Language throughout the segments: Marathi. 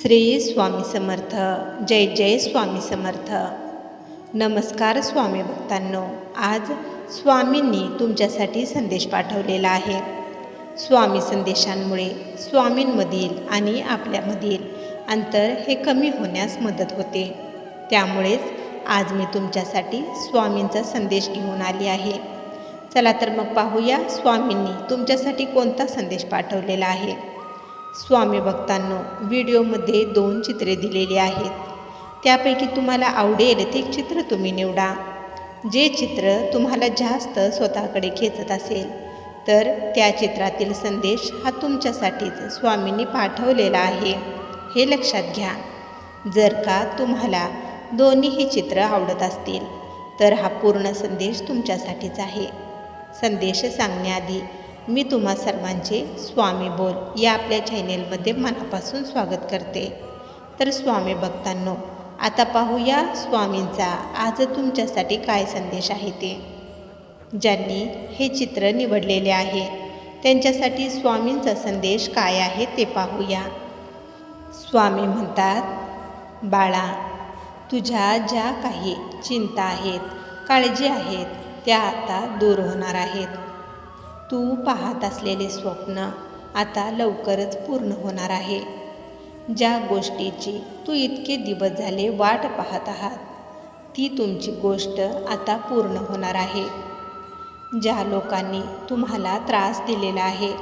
श्री स्वामी समर्थ. जय जय स्वामी समर्थ. नमस्कार स्वामी भक्तांनो आज स्वामींनी तुमच्यासाठी संदेश पाठवलेला आहे. स्वामी संदेशांमुळे स्वामींमधील आणि आपल्यामधील अंतर हे कमी होण्यास मदत होते. त्यामुळेच आज मी तुमच्यासाठी स्वामींचा संदेश घेऊन आली आहे. चला तर मग पाहूया स्वामींनी तुमच्यासाठी कोणता संदेश पाठवलेला आहे. स्वामी भक्तांनो व्हिडिओमध्ये दोन चित्रे दिलेली आहेत. त्यापैकी तुम्हाला आवडेल ते चित्र तुम्ही निवडा. जे चित्र तुम्हाला जास्त स्वतःकडे खेचत असेल तर त्या चित्रातील संदेश हा तुमच्यासाठीच स्वामींनी पाठवलेला आहे. हे लक्षात घ्या. जर का तुम्हाला दोन्हीही चित्र आवडत असतील तर हा पूर्ण संदेश तुमच्यासाठीच आहे. संदेश सांगण्याआधी मी तुम्हा सर्वांचे स्वामी बोल. या आपल्या चॅनेलमध्ये मनापासून स्वागत करते. तर स्वामी भक्तांनो आता पाहूया स्वामींचा आज तुमच्यासाठी काय संदेश आहे ते. ज्यांनी हे चित्र निवडलेले आहे त्यांच्यासाठी स्वामींचा संदेश काय आहे ते पाहूया. स्वामी म्हणतात बाळा तुझ्या ज्या काही चिंता आहेत काळजी आहेत त्या आता दूर होणार आहेत. तू पाहत असलेले स्वप्न आता लवकरच पूर्ण होणार आहे. ज्या गोष्टीची तू इतके दिवस झाले वाट पाहत आहात ती तुमची गोष्ट आता पूर्ण होणार आहे. ज्या लोकांनी तुम्हाला त्रास दिलेला आहे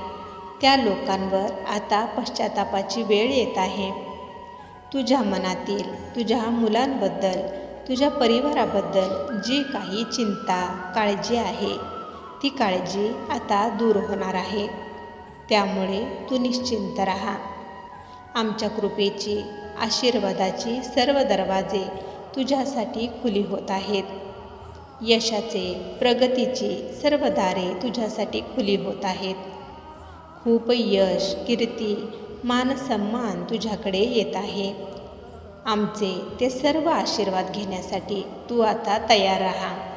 त्या लोकांवर आता पश्चातापाची वेळ येत आहे. तुझ्या मनातील तुझ्या मुलांबद्दल तुझ्या परिवाराबद्दल जी काही चिंता काळजी आहे ती काळजी आता दूर होणार आहे. त्यामुळे तू निश्चिंत राहा. आमच्या कृपेची आशीर्वादाची सर्व दरवाजे तुझ्यासाठी खुली होत आहेत. यशाचे प्रगतीची सर्व दारे तुझ्यासाठी खुली होत आहेत. खूप यश कीर्ती मानसन्मान तुझ्याकडे येत आहे. आमचे ते सर्व आशीर्वाद घेण्यासाठी तू आता तयार राहा.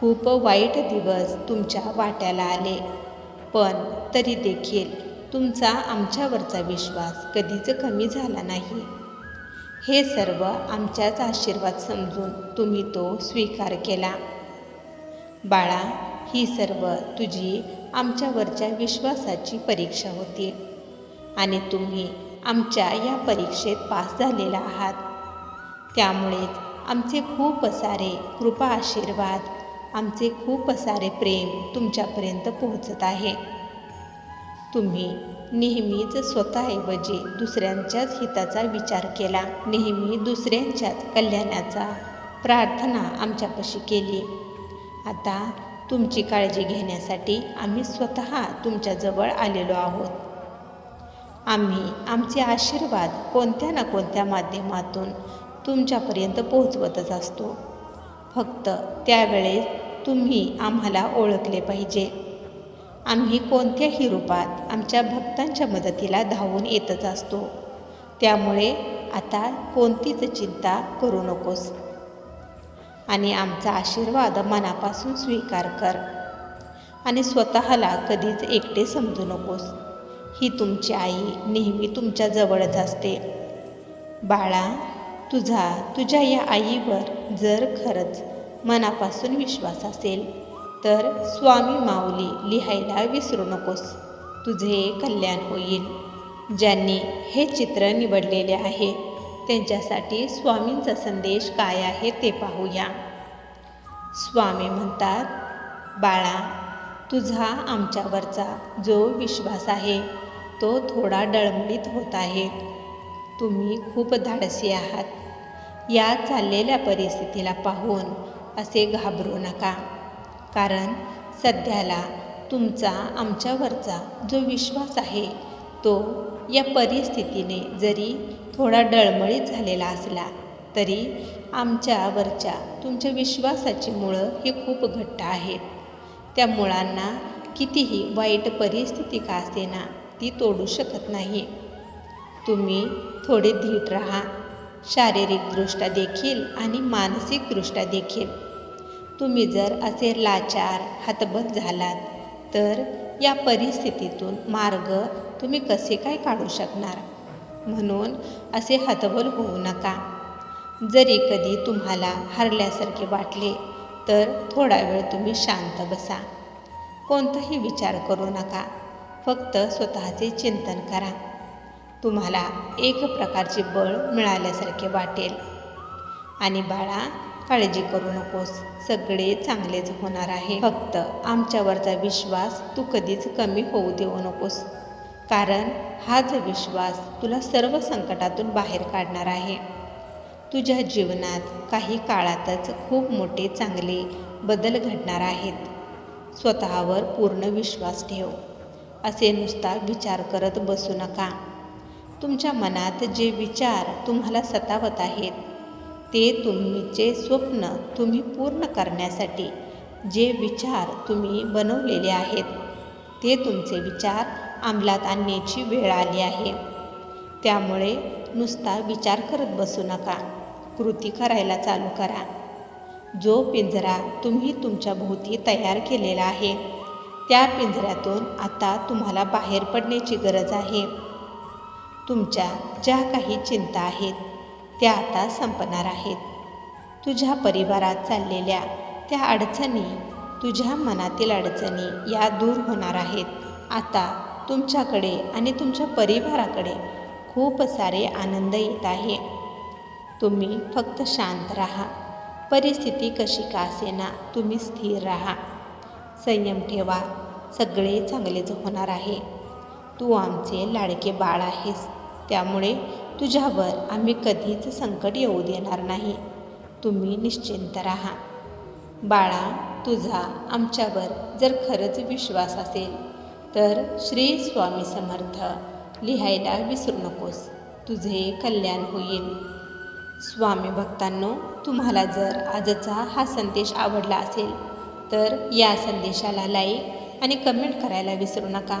खूप वाईट दिवस तुमच्या वाट्याला आले. पण तरी देखील तुमचा आमच्यावरचा विश्वास कधीच कमी झाला नाही. हे सर्व आमच्याच आशीर्वाद समजून तुम्ही तो स्वीकार केला. बाळा ही सर्व तुझी आमच्यावरच्या विश्वासाची परीक्षा होती आणि तुम्ही आमच्या या परीक्षेत पास झालेला आहात. त्यामुळेच आमचे खूप सारे कृपा आशीर्वाद आमचे खूप सारे प्रेम तुमच्यापर्यंत पोहोचत आहे. तुम्ही नेहमीच स्वतःऐवजी दुसऱ्यांच्याच हिताचा विचार केला. नेहमी दुसऱ्यांच्याच कल्याणाचा प्रार्थना आमच्यापाशी केली. आता तुमची काळजी घेण्यासाठी आम्ही स्वतः तुमच्याजवळ आलेलो आहोत. आम्ही आमचे आशीर्वाद कोणत्या ना कोणत्या माध्यमातून तुमच्यापर्यंत पोहोचवतच असतो. फक्त त्यावेळेस तुम्ही आम्हाला ओळखले पाहिजे. आम्ही कोणत्याही रूपात आमच्या भक्तांच्या मदतीला धावून येतच असतो. त्यामुळे आता कोणतीच चिंता करू नकोस. आणि आमचा आशीर्वाद मनापासून स्वीकार कर. आणि स्वतःला कधीच एकटे समजू नकोस. ही तुमची आई नेहमी तुमच्या जवळच असते. बाळा तुझा तुझ्या या आईवर जर खरंच मनापासून विश्वास असेल तर स्वामी माऊली लिहायला विसरू नकोस. तुझे कल्याण होईल. ज्यांनी हे चित्र निवडलेले आहे त्यांच्यासाठी स्वामींचा संदेश काय आहे ते पाहूया. स्वामी म्हणतात बाळा तुझा आमच्यावरचा जो विश्वास आहे तो थोडा डळमळीत होत आहे. तुम्ही खूप धाडसी आहात. या चाललेल्या परिस्थितीला पाहून असे घाबरू नका. कारण सध्याला तुमचा आमच्यावरचा जो विश्वास आहे तो या परिस्थितीने जरी थोडा डळमळीत झालेला असला तरी आमच्यावरच्या तुमच्या विश्वासाची मुळं ही खूप घट्ट आहेत. त्या मुळांना कितीही वाईट परिस्थिती का असेना ती तोडू शकत नाही. तुम्ही थोडे धीट राहा. शारीरिकदृष्ट्या देखील आणि मानसिकदृष्ट्या देखील. तुम्ही जर असे लाचार हतबल झालात तर या परिस्थितीतून मार्ग तुम्ही कसे काय काढू शकणार? म्हणून असे हतबल होऊ नका. जरी कधी तुम्हाला हरल्यासारखे वाटले तर थोडा वेळ तुम्ही शांत बसा. कोणताही विचार करू नका. फक्त स्वतःचे चिंतन करा. तुम्हाला एक प्रकारचे बळ मिळाल्यासारखे वाटेल. आणि बाळा काळजी करू नकोस. सगळे चांगलेच होणार आहे. फक्त आमच्यावरचा विश्वास तू कधीच कमी होऊ देऊ नकोस. कारण हाच विश्वास तुला सर्व संकटातून बाहेर काढणार आहे. तुझ्या जीवनात काही काळातच खूप मोठे चांगले बदल घडणार आहेत. स्वतःवर पूर्ण विश्वास ठेव. असे नुसता विचार करत बसू नका. तुमच्या मनात जे विचार तुम्हाला सतावत आहेत ते तुमचे स्वप्न तुम्ही पूर्ण करण्यासाठी जे विचार तुम्ही बनवलेले आहेत ते तुमचे विचार अंमलात आणण्याची वेळ आली आहे. त्यामुळे नुसता विचार करत बसू नका. कृती करायला चालू करा. जो पिंजरा तुम्ही तुमच्या भोवती तयार केलेला आहे त्या पिंजऱ्यातून आता तुम्हाला बाहेर पडण्याची गरज आहे. तुमच्या ज्या काही चिंता आहेत त्या आता संपणार आहेत. तुझ्या परिवारात चाललेल्या त्या अडचणी तुझ्या मनातील अडचणी या दूर होणार आहेत. आता तुमच्याकडे आणि तुमच्या परिवाराकडे खूप सारे आनंद येत आहे. तुम्ही फक्त शांत राहा. परिस्थिती कशी का असेना तुम्ही स्थिर राहा. संयम ठेवा. सगळे चांगलेच होणार आहे. तू आमचे लाडके बाळ आहेस. त्यामुळे तुझ्यावर आम्ही कधीच संकट येऊ देणार नाही. तुम्ही निश्चिंत राहा. बाळा तुझा आमच्यावर जर खरंच विश्वास असेल तर श्री स्वामी समर्थ लिहायला विसरू नकोस. तुझे कल्याण होईल. स्वामी भक्तांनो तुम्हाला जर आजचा हा संदेश आवडला असेल तर या संदेशाला लाईक आणि कमेंट करायला विसरू नका.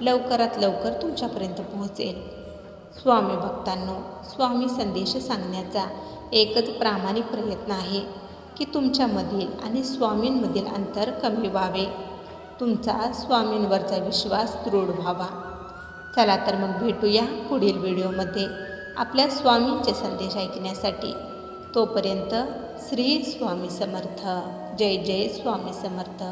लवकरात लवकर तुमच्यापर्यंत पोहोचेल. स्वामी भक्तांनो स्वामी संदेश सांगण्याचा एकच प्रामाणिक प्रयत्न आहे की तुमच्यामधील आणि स्वामींमधील अंतर कमी व्हावे. तुमचा स्वामींवरचा विश्वास दृढ व्हावा. चला तर मग भेटूया पुढील व्हिडिओमध्ये आपल्या स्वामींचे संदेश ऐकण्यासाठी. तोपर्यंत श्री स्वामी समर्थ. जय जय स्वामी समर्थ.